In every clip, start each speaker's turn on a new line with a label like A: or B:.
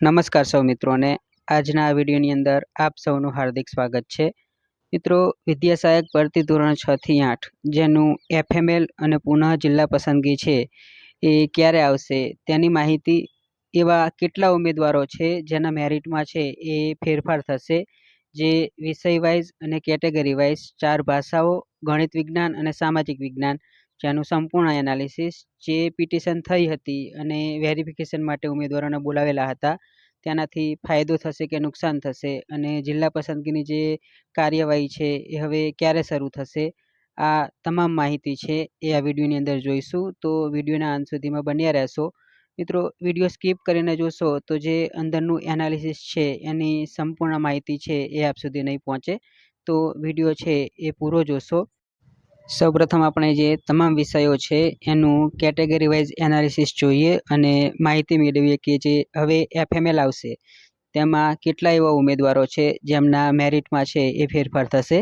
A: નમસ્કાર સૌ મિત્રોને. આજના આ વિડીયોની અંદર આપ સૌનું હાર્દિક સ્વાગત છે. મિત્રો વિદ્યા સહાયક ભરતી ધોરણ છ થી આઠ, જેનું એફએમએલ અને પુનઃ જિલ્લા પસંદગી છે, એ ક્યારે આવશે? તેની માહિતી એવા કેટલા ઉમેદવારો છે, જેના મેરિટમાં છે, એ ફેરફાર થશે, જે વિષય વાઇઝ અને કેટેગરી વાઇઝ ચાર ભાષાઓ, ગણિત વિજ્ઞાન અને સામાજિક વિજ્ઞાન જેનું સંપૂર્ણ એનાલિસિસ જે પિટિશન થઈ હતી અને વેરિફિકેશન માટે ઉમેદવારોને બોલાવેલા હતા, તેનાથી ફાયદો થશે કે નુકસાન થશે અને જિલ્લા પસંદગીની જે કાર્યવાહી છે એ હવે ક્યારે શરૂ થશે, આ તમામ માહિતી છે એ આ વિડીયોની અંદર જોઈશું. તો વિડીયોના અંત સુધીમાં બન્યા રહેશો. મિત્રો, વીડિયો સ્કીપ કરીને જોશો તો જે અંદરનું એનાલિસિસ છે એની સંપૂર્ણ માહિતી છે એ આપ સુધી નહીં પહોંચે. તો વીડિયો છે એ પૂરો જોશો. સૌપ્રથમ આપણે જે તમામ વિષયો છે એનું કેટેગરી વાઇઝ એનાલિસિસ જોઈએ અને માહિતી મેળવીએ કે જે હવે એફએમએલ આવશે. તેમાં કેટલા એવા ઉમેદવારો છે, જેમના મેરિટમાં છે એ ફેરફાર થશે.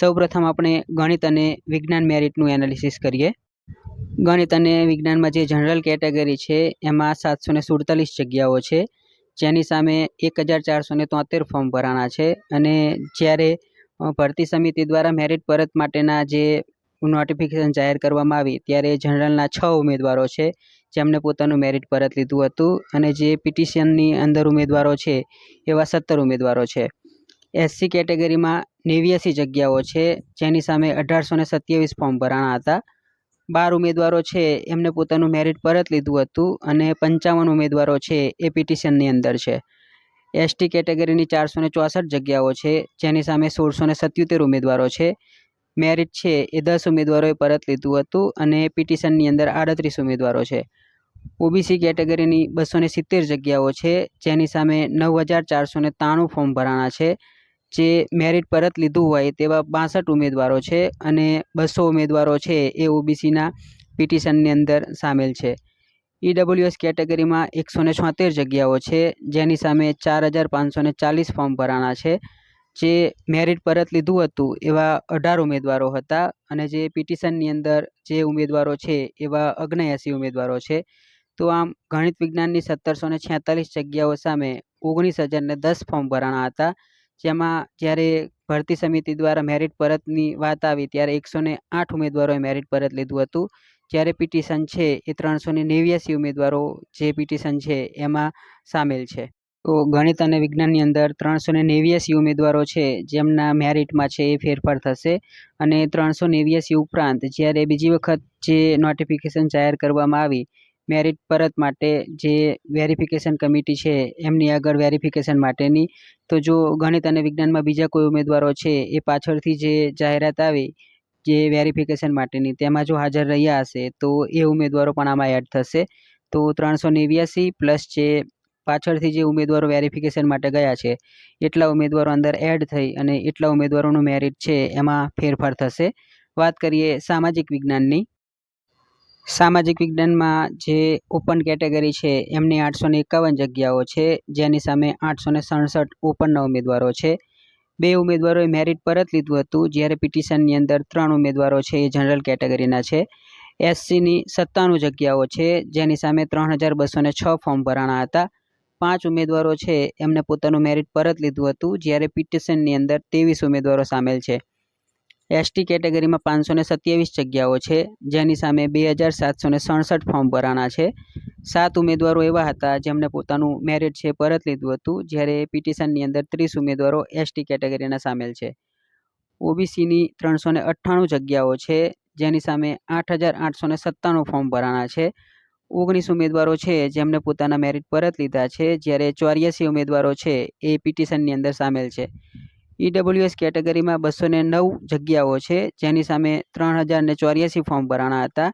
A: સૌપ્રથમ આપણે ગણિત અને વિજ્ઞાન મેરિટનું એનાલિસિસ કરીએ. ગણિત અને વિજ્ઞાનમાં જે જનરલ કેટેગરી છે, એમાં સાતસો ને સુડતાલીસ જગ્યાઓ છે. જેની સામે એક હજાર ચારસો ને તોતેર ફોર્મ ભરાણા છે અને જ્યારે ભરતી સમિતિ દ્વારા મેરિટ પરત માટેના જે નોટિફિકેશન જાહેર કરવામાં આવી ત્યારે જનરલના છ ઉમેદવારો છે જેમણે પોતાનું મેરિટ પરત લીધું હતું અને જે પિટિશનની અંદર ઉમેદવારો છે, એવા સત્તર ઉમેદવારો છે. એસસી કેટેગરીમાં નેવ્યાસી જગ્યાઓ છે, જેની સામે અઢારસો ને સત્યાવીસ ફોર્મ ભરાણા હતા. બાર ઉમેદવારો છે, એમને પોતાનું મેરિટ પરત લીધું હતું અને પંચાવન ઉમેદવારો છે, એ પિટિશનની અંદર છે. એસટી કેટેગરીની ચારસો ચોસઠ જગ્યાઓ છે, જેની સામે સોળસો સત્યોતેર ઉમેદવારો છે મેરિટ છે એ દસ ઉમેદવારોએ પરત લીધું હતું અને પિટિશનની અંદર આડત્રીસ ઉમેદવારો છે. ઓબીસી કેટેગરીની બસો ને સિત્તેર જગ્યાઓ છે, જેની સામે નવ હજાર ચારસો ને ત્રાણું ફોર્મ ભરાણા છે. જે મેરિટ પરત લીધું હોય તેવા બાસઠ ઉમેદવારો છે અને બસો ઉમેદવારો છે એ ઓબીસીના પિટિશનની અંદર સામેલ છે. ઈડબ્લ્યુએસ કેટેગરીમાં એકસો ને છોતેર જગ્યાઓ છે, જેની સામે ચાર હજાર પાંચસો ચાલીસ ફોર્મ ભરાણા છે. જે મેરિટ પરત લીધું હતું, એવા અઢાર ઉમેદવારો હતા અને જે પિટિશનની અંદર જે ઉમેદવારો છે, એવા અગ્નયાસી ઉમેદવારો છે. તો આમ ગણિત વિજ્ઞાનની સત્તરસો ને છેતાલીસ જગ્યાઓ સામે ઓગણીસ હજાર ને દસ ફોર્મ ભરાણા હતા. જેમાં જ્યારે ભરતી સમિતિ દ્વારા મેરિટ પરતની વાત આવી, ત્યારે એકસો ને આઠ ઉમેદવારોએ મેરિટ પરત લીધું હતું. જ્યારે પિટિશન છે, એ ત્રણસો ને નેવ્યાસી ઉમેદવારો જે પિટિશન છે, એમાં સામેલ છે. તો ગણિત અને વિજ્ઞાનની અંદર ત્રણસો ને નેવ્યાસી ઉમેદવારો છે, જેમના મેરિટમાં છે એ ફેરફાર થશે. અને ત્રણસો નેવ્યાસી ઉપરાંત જ્યારે બીજી વખત જે નોટિફિકેશન જાહેર કરવામાં આવી મેરિટ પરત માટે જે વેરિફિકેશન કમિટી છે, એમની આગળ વેરિફિકેશન માટેની, તો જો ગણિત અને વિજ્ઞાનમાં બીજા કોઈ ઉમેદવારો છે, એ પાછળથી જે જાહેરાત આવી, જે વેરિફિકેશન માટેની, તેમાં જો હાજર રહ્યા હશે, તો એ ઉમેદવારો પણ આમાં એડ થશે. તો ત્રણસો નેવ્યાસી પ્લસ જે પાછળથી જે ઉમેદવારો વેરિફિકેશન માટે ગયા છે, એટલા ઉમેદવારો અંદર એડ થઈ અને એટલા ઉમેદવારોનું મેરિટ છે, એમાં ફેરફાર થશે. વાત કરીએ સામાજિક વિજ્ઞાનની. સામાજિક વિજ્ઞાનમાં જે ઓપન કેટેગરી છે, એમની આઠસો એકાવન જગ્યાઓ છે, જેની સામે આઠસો ને સડસઠ ઓપનના ઉમેદવારો છે. બે ઉમેદવારોએ મેરિટ પરત લીધું હતું, જ્યારે પિટિશનની અંદર ત્રણ ઉમેદવારો છે, એ જનરલ કેટેગરીના છે. એસસીની સત્તાણું જગ્યાઓ છે, જેની સામે ત્રણ હજાર બસો છ ફોર્મ ભરાણા હતા. પાંચ ઉમેદવારો છે, એમને પોતાનું મેરિટ પરત લીધું હતું, જ્યારે પિટિશનની અંદર ત્રેવીસ ઉમેદવારો સામેલ છે. એસટી કેટેગરીમાં પાંચસો ને સત્યાવીસ જગ્યાઓ છે, જેની સામે બે હજાર સાતસો ને સડસઠ ફોર્મ ભરાણા છે. સાત ઉમેદવારો એવા હતા જેમણે પોતાનું મેરિટ છે પરત લીધું હતું, જ્યારે પિટિશનની અંદર ત્રીસ ઉમેદવારો એસટી કેટેગરીના સામેલ છે. ઓબીસીની ત્રણસો ને અઠ્ઠાણું જગ્યાઓ છે, જેની સામે આઠ હજાર આઠસો ને સત્તાણું ફોર્મ ભરાણા છે ઓગણીસ ઉમેદવારો છે જેમણે પોતાના મેરિટ પરત લીધા છે, જ્યારે ચોર્યાસી ઉમેદવારો છે, એ પિટિશનની અંદર સામેલ છે. ઈડબ્લ્યુએસ કેટેગરીમાં બસો ને નવ જગ્યાઓ છે, જેની સામે ત્રણ હજાર ને ચોર્યાસી ફોર્મ ભરાણા હતા,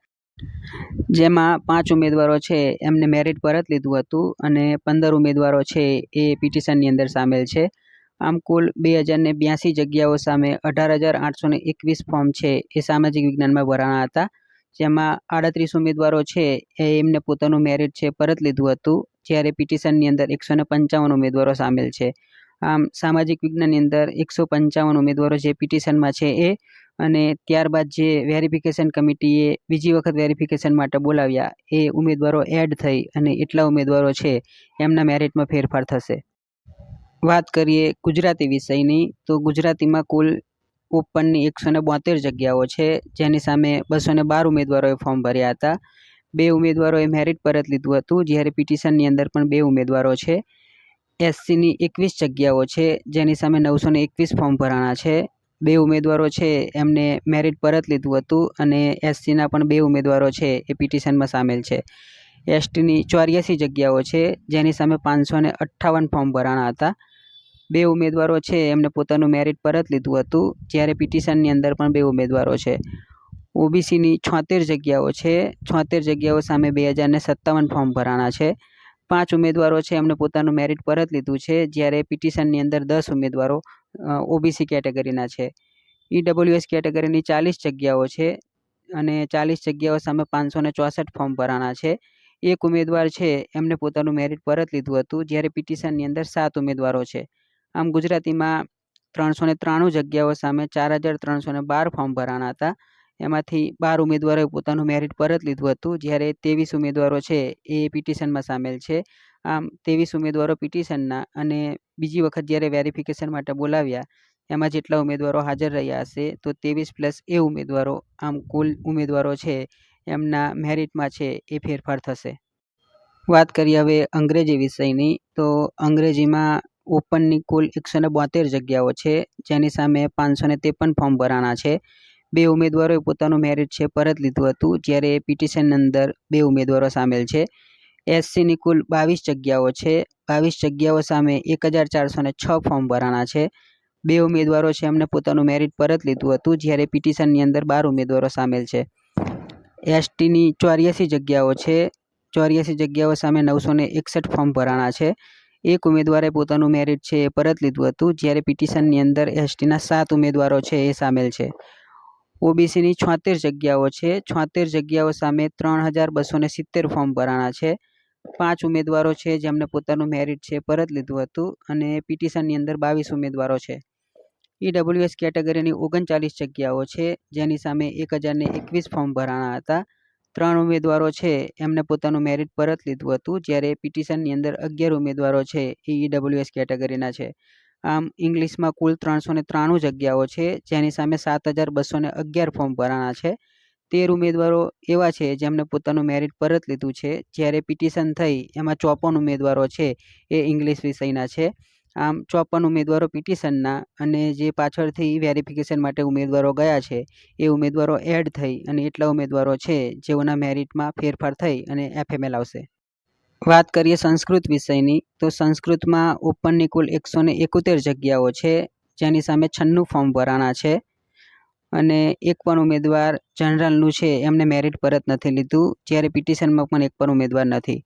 A: જેમાં પાંચ ઉમેદવારો છે, એમને મેરિટ પરત લીધું હતું, અને પંદર ઉમેદવારો છે, એ પિટિશનની અંદર સામેલ છે. આમ કુલ બે હજાર ને બ્યાસી જગ્યાઓ સામે અઢાર હજાર આઠસો ને એકવીસ ફોર્મ છે, એ સામાજિક વિજ્ઞાનમાં ભરાણા હતા. જેમાં આડત્રીસ ઉમેદવારો છે, એ એમને પોતાનું મેરિટ છે, પરત લીધું હતું, જ્યારે પિટિશનની અંદર એકસો ને પંચાવન ઉમેદવારો સામેલ છે. આમ, સામાજિક વિજ્ઞાનની અંદર એકસો પંચાવન ઉમેદવારો જે પિટિશનમાં છે એ, અને ત્યારબાદ જે વેરિફિકેશન કમિટીએ બીજી વખત વેરિફિકેશન માટે બોલાવ્યા, એ ઉમેદવારો એડ થઈ અને એટલા ઉમેદવારો છે, એમના મેરિટમાં ફેરફાર થશે. વાત કરીએ ગુજરાતી વિષયની, તો ગુજરાતીમાં કુલ ઓપનની એકસો ને બોતેર જગ્યાઓ છે, જેની સામે બસો ને બાર ઉમેદવારોએ ફોર્મ ભર્યા હતા. બે ઉમેદવારોએ મેરિટ પરત લીધું હતું, જ્યારે પિટિશનની અંદર પણ બે ઉમેદવારો છે. એસસીની એકવીસ જગ્યાઓ છે, જેની સામે નવસો ને એકવીસ ફોર્મ ભરાણા છે. બે ઉમેદવારો છે, એમને મેરિટ પરત લીધું હતું અને એસસીના પણ બે ઉમેદવારો છે એ પિટિશનમાં સામેલ છે. એસટીની ચોર્યાસી જગ્યાઓ છે, જેની સામે પાંચસો ને અઠ્ઠાવન ફોર્મ ભરાણા હતા. બે ઉમેદવારો છે, એમને પોતાનું મેરિટ પરત લીધું હતું. જ્યારે પિટિશનની અંદર પણ બે ઉમેદવારો છે. ઓબીસીની છોતેર જગ્યાઓ છે. છોતેર જગ્યાઓ સામે બે હજારને સત્તાવન ફોર્મ ભરાણા છે. પાંચ ઉમેદવારો છે, એમને પોતાનું મેરિટ પરત લીધું છે. જ્યારે પિટિશનની અંદર દસ ઉમેદવારો ઓબીસી કેટેગરીના છે. ઈડબ્લ્યુએસ કેટેગરીની ચાલીસ જગ્યાઓ છે અને ચાલીસ જગ્યાઓ સામે પાંચસો ને ચોસઠ ફોર્મ ભરાણા છે. એક ઉમેદવાર છે, એમને પોતાનું મેરિટ પરત લીધું હતું. જ્યારે પિટિશનની અંદર સાત ઉમેદવારો છે. આમ ગુજરાતીમાં ત્રણસો ને ત્રાણું જગ્યાઓ સામે ચાર હજાર ત્રણસો ને બાર ફોર્મ ભરાણા હતા. એમાંથી બાર ઉમેદવારોએ પોતાનું મેરિટ પરત લીધું હતું. જ્યારે ત્રેવીસ ઉમેદવારો છે એ પિટિશનમાં સામેલ છે. આમ ત્રેવીસ ઉમેદવારો પિટિશનના અને બીજી વખત જ્યારે વેરિફિકેશન માટે બોલાવ્યા, એમાં જેટલા ઉમેદવારો હાજર રહ્યા હશે, તો ત્રેવીસ પ્લસ એ ઉમેદવારો, આમ કુલ ઉમેદવારો છે, એમના મેરિટમાં છે એ ફેરફાર થશે. વાત કરીએ હવે અંગ્રેજી વિષયની, તો અંગ્રેજીમાં ઓપનની કુલ એકસો ને બોતેર જગ્યાઓ છે, જેની સામે પાંચસો ને ત્રેપન ફોર્મ ભરાણા છે. બે ઉમેદવારોએ પોતાનું મેરિટ છે પરત લીધું હતું, જ્યારે પિટિશનની અંદર બે ઉમેદવારો સામેલ છે. એસસીની કુલ બાવીસ જગ્યાઓ છે, બાવીસ જગ્યાઓ સામે એક હજાર ચારસો ને છ ફોર્મ ભરાણા છે. બે ઉમેદવારો છે એમને પોતાનું મેરિટ પરત લીધું હતું, જ્યારે પિટિશનની અંદર બાર ઉમેદવારો સામેલ છે. એસટીની ચોર્યાસી જગ્યાઓ છે, ચોર્યાસી જગ્યાઓ સામે નવસો એકસઠ ફોર્મ ભરાણા છે. એક ઉમેદવારે પોતાનું મેરિટ છે એ પરત લીધું હતું, જ્યારે પિટિશનની અંદર એસટીના સાત ઉમેદવારો છે એ સામેલ છે. ઓબીસીની છોતેર જગ્યાઓ છે, છોતેર જગ્યાઓ સામે ત્રણ હજાર બસો ને સિત્તેર ફોર્મ ભરાણા છે. પાંચ ઉમેદવારો છે જેમને પોતાનું મેરિટ છે પરત લીધું હતું અને પિટિશનની અંદર બાવીસ ઉમેદવારો છે. ઈડબ્લ્યુએસ કેટેગરીની ઓગણચાલીસ જગ્યાઓ છે, જેની સામે એક હજારને એકવીસ ફોર્મ ભરાણા હતા. ત્રણ ઉમેદવારો છે. એમને પોતાનું મેરિટ પરત લીધું હતું. જ્યારે પિટિશનની અંદર અગિયાર ઉમેદવારો છે, એ ઈડબ્લ્યુએસ કેટેગરીના છે. આમ ઇંગ્લિશમાં કુલ ત્રણસો ને ત્રાણું જગ્યાઓ છે, જેની સામે સાત હજાર બસો ને અગિયાર ફોર્મ ભરાણા છે. તેર ઉમેદવારો એવા છે, જેમને પોતાનું મેરિટ પરત લીધું છે. જ્યારે પિટિશન થઈ, એમાં ચોપન ઉમેદવારો છે, એ ઇંગ્લિશ વિષયના છે. આમ ચોપન ઉમેદવારો પિટિશનના અને જે પાછળથી વેરિફિકેશન માટે ઉમેદવારો ગયા છે, એ ઉમેદવારો એડ થઈ અને એટલા ઉમેદવારો છે, જેઓના મેરિટમાં ફેરફાર થઈ અને એફએમએલ આવશે. વાત કરીએ સંસ્કૃત વિષયની, તો સંસ્કૃતમાં ઓપનની કુલ એકસો ને એકોતેર જગ્યાઓ છે, જેની સામે છન્નું ફોર્મ ભરાણા છે અને એક પણ ઉમેદવાર જનરલનું છે એમને મેરિટ પરત નથી લીધું, જ્યારે પિટિશનમાં પણ એક પણ ઉમેદવાર નથી.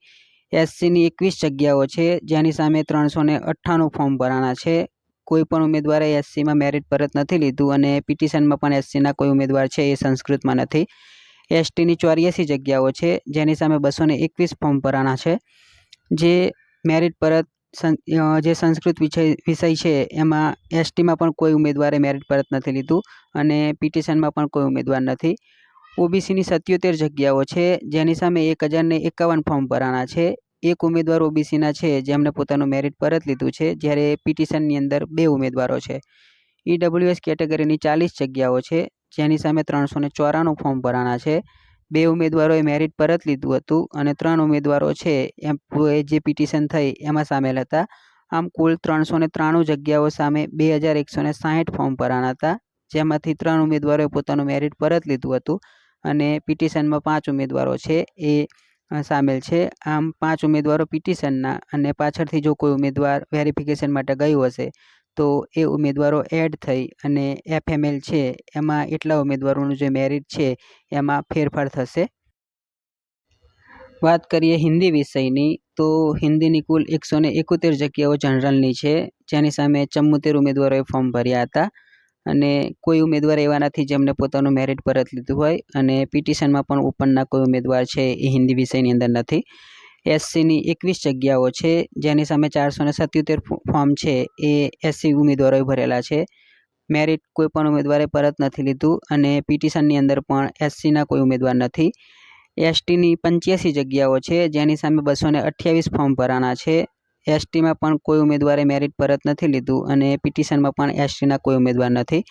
A: એસસીની એકવીસ જગ્યાઓ છે, જેની સામે ત્રણસો ને અઠ્ઠાણું ફોર્મ ભરાણા છે. કોઈ પણ ઉમેદવારે એસસીમાં મેરિટ પરત નથી લીધું અને પિટિશનમાં પણ એસસીના કોઈ ઉમેદવાર છે એ સંસ્કૃતમાં નથી. એસટીની ચોર્યાસી જગ્યાઓ છે, જેની સામે બસો ને એકવીસ ફોર્મ ભરાણા છે. જે મેરિટ પરત જે સંસ્કૃત વિષય વિષય છે, એમાં એસટીમાં પણ કોઈ ઉમેદવારે મેરિટ પરત નથી લીધું અને પિટિશનમાં પણ કોઈ ઉમેદવાર નથી. ઓબીસીની સત્યોતેર જગ્યાઓ છે, જેની સામે એક હજારને એકાવન ફોર્મ ભરાણા છે. એક ઉમેદવાર ઓબીસીના છે જેમણે પોતાનું મેરિટ પરત લીધું છે, જ્યારે પિટિશનની અંદર બે ઉમેદવારો છે. ઈડબ્લ્યુએસ કેટેગરીની ચાલીસ જગ્યાઓ છે, જેની સામે ત્રણસો ને ચોરાણું ફોર્મ ભરાણા છે. બે ઉમેદવારોએ મેરિટ પરત લીધું હતું અને ત્રણ ઉમેદવારો છે, એમ જે પિટિશન થઈ એમાં સામેલ હતા. આમ કુલ ત્રણસો ને ત્રાણું જગ્યાઓ સામે બે હજાર એકસો ને સાહીઠ ફોર્મ ભરાણા હતા, જેમાંથી ત્રણ ઉમેદવારોએ પોતાનું મેરિટ પરત લીધું હતું અને પિટિશનમાં પાંચ ઉમેદવારો છે. એ સામેલ છે. આમ પાંચ ઉમેદવારો પિટિશનના અને પાછળથી જો કોઈ ઉમેદવાર વેરિફિકેશન માટે ગયું હશે, તો એ ઉમેદવારો એડ થઈ અને એફએમએલ છે. એમાં એટલા ઉમેદવારોનું જે મેરિટ છે, એમાં ફેરફાર થશે. વાત કરીએ હિન્દી વિષયની, તો હિન્દીની કુલ એકસો ને એકોતેર જગ્યાઓ જનરલની છે. જેની સામે ચુમ્મોતેર ઉમેદવારોએ ફોર્મ ભર્યા હતા. અને કોઈ ઉમેદવાર એવા નથી જેમને પોતાનું મેરિટ પરત લીધું હોય. અને પિટિશનમાં પણ ઓપનના કોઈ ઉમેદવાર છે એ હિન્દી વિષયની અંદર નથી. એસસીની એકવીસ જગ્યાઓ છે, જેની સામે ચારસો ને સત્યોતેર ફોર્મ છે, એ એસસી ઉમેદવારોએ ભરેલા છે. મેરિટ કોઈ પણ ઉમેદવારે પરત નથી લીધું અને પિટિશનની અંદર પણ એસસીના કોઈ ઉમેદવાર નથી. એસટીની પંચ્યાસી જગ્યાઓ છે, જેની સામે બસો ને અઠ્યાવીસ ફોર્મ ભરાણા છે. એસટીમાં પણ કોઈ ઉમેદવારે મેરિટ પરત નથી લીધું અને પિટિશનમાં પણ એસટીના કોઈ ઉમેદવાર નથી.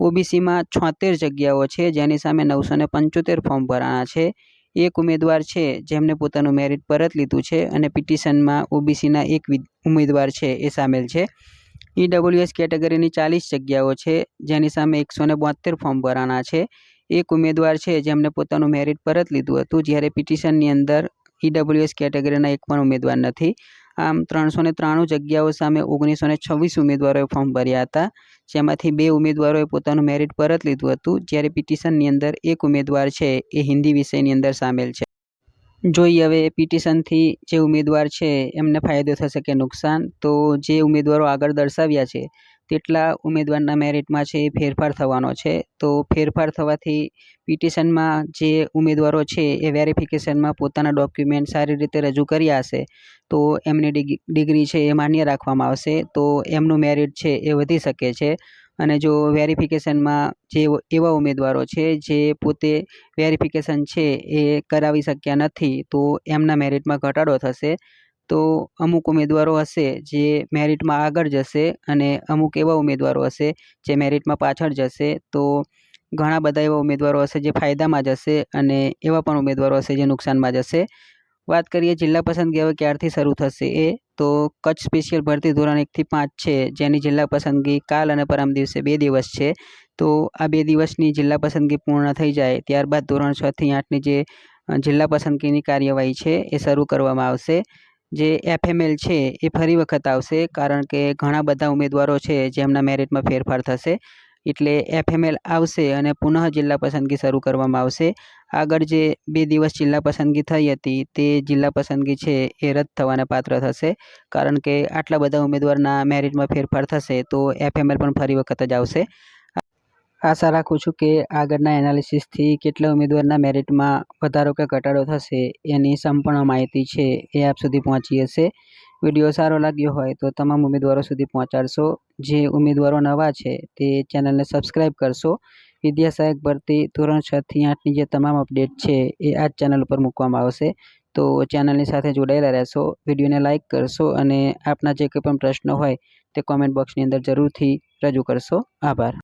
A: ઓબીસીમાં છોતેર જગ્યાઓ છે, જેની સામે નવસો ને પંચોતેર ફોર્મ ભરાણા છે. એક ઉમેદવાર છે, જેમને પોતાનું મેરિટ પરત લીધું છે અને પિટિશનમાં ઓબીસીના એક ઉમેદવાર છે, એ સામેલ છે. ઈડબ્લ્યુએસ કેટેગરીની ચાલીસ જગ્યાઓ છે, જેની સામે એકસો ને બોતેર ફોર્મ ભરાણા છે. એક ઉમેદવાર છે, જેમને પોતાનું મેરિટ પરત લીધું હતું, જ્યારે પિટિશનની અંદર ઈડબ્લ્યુએસ કેટેગરીના એક પણ ઉમેદવાર નથી. આમ ત્રણસો ને ત્રાણું જગ્યાઓ સામે ઓગણીસો ને છવ્વીસ ઉમેદવારોએ ફોર્મ ભર્યા હતા. જેમાંથી બે ઉમેદવારોએ પોતાનું મેરિટ પરત લીધું હતું. જ્યારે પિટિશનની અંદર એક ઉમેદવાર છે, એ હિન્દી વિષયની અંદર સામેલ છે. જોઈએ હવે પિટિશનથી જે ઉમેદવાર છે, એમને ફાયદો થશે કે નુકસાન? તો જે ઉમેદવારો આગળ દર્શાવ્યા છે તેટલા ઉમેદવારના મેરિટમાં છે એ ફેરફાર થવાનો છે. તો ફેરફાર થવાથી પિટિશનમાં જે ઉમેદવારો છે એ વેરિફિકેશનમાં પોતાના ડોક્યુમેન્ટ સારી રીતે રજૂ કર્યા હશે. તો એમની ડિગ્રી છે એ માન્ય રાખવામાં આવશે. તો એમનું મેરિટ છે એ વધી શકે છે. અને જો વેરિફિકેશનમાં જે એવા ઉમેદવારો છે જે પોતે વેરિફિકેશન છે એ કરાવી શક્યા નથી, તો એમના મેરિટમાં ઘટાડો થશે. તો અમુક ઉમેદવારો હશે જે મેરિટમાં આગળ જશે અને અમુક એવા ઉમેદવારો હશે જે મેરિટમાં પાછળ જશે. તો ઘણા બધા એવા ઉમેદવારો હશે જે ફાયદામાં જશે અને એવા પણ ઉમેદવારો હશે જે નુકસાનમાં જશે. વાત કરીએ જિલ્લા પસંદગી હવે ક્યારથી શરૂ થશે એ? તો કચ્છ સ્પેશિયલ ભરતી ધોરણ એકથી પાંચ છે, જેની જિલ્લા પસંદગી કાલ અને પરમ દિવસે બે દિવસ છે. તો આ બે દિવસની જિલ્લા પસંદગી પૂર્ણ થઈ જાય ત્યારબાદ ધોરણ છથી આઠની જે જિલ્લા પસંદગીની કાર્યવાહી છે એ શરૂ કરવામાં આવશે. જે એફએમએલ છે, એ ફરી વખત આવશે કારણ કે ઘણા બધા ઉમેદવારો છે જેમના મેરિટમાં ફેરફાર થશે. એટલે એફએમએલ આવશે અને પુનઃ જિલ્લા પસંદગી શરૂ કરવામાં આવશે. આગળ જે બે દિવસ જિલ્લા પસંદગી થઈ હતી, તે જિલ્લા પસંદગી છે એ રદ થવાને પાત્ર થશે. કારણ કે આટલા બધા ઉમેદવારના મેરિટમાં ફેરફાર થશે તો એફએમએલ પણ ફરી વખત જ આવશે. આશા રાખું છું કે આગળના એનાલિસિસથી કેટલા ઉમેદવારના મેરિટમાં વધારો કે ઘટાડો થશે એની સંપૂર્ણ માહિતી છે એ આપ સુધી પહોંચી હશે. વીડિયો સારો લાગ્યો હોય તો તમામ ઉમેદવારો સુધી પહોંચાડશો. જે ઉમેદવારો નવા છે તે ચેનલને સબસ્ક્રાઈબ કરશો. વિદ્યા સહાયક ભરતી ધોરણ છથી આઠની જે તમામ અપડેટ છે એ આ ચેનલ ઉપર મૂકવામાં આવશે. તો ચેનલની સાથે જોડાયેલા રહેશો, વિડીયોને લાઇક કરશો અને આપના જે કંઈ પણ પ્રશ્નો હોય તે કોમેન્ટ બોક્સની અંદર જરૂરથી રજૂ કરશો. આભાર.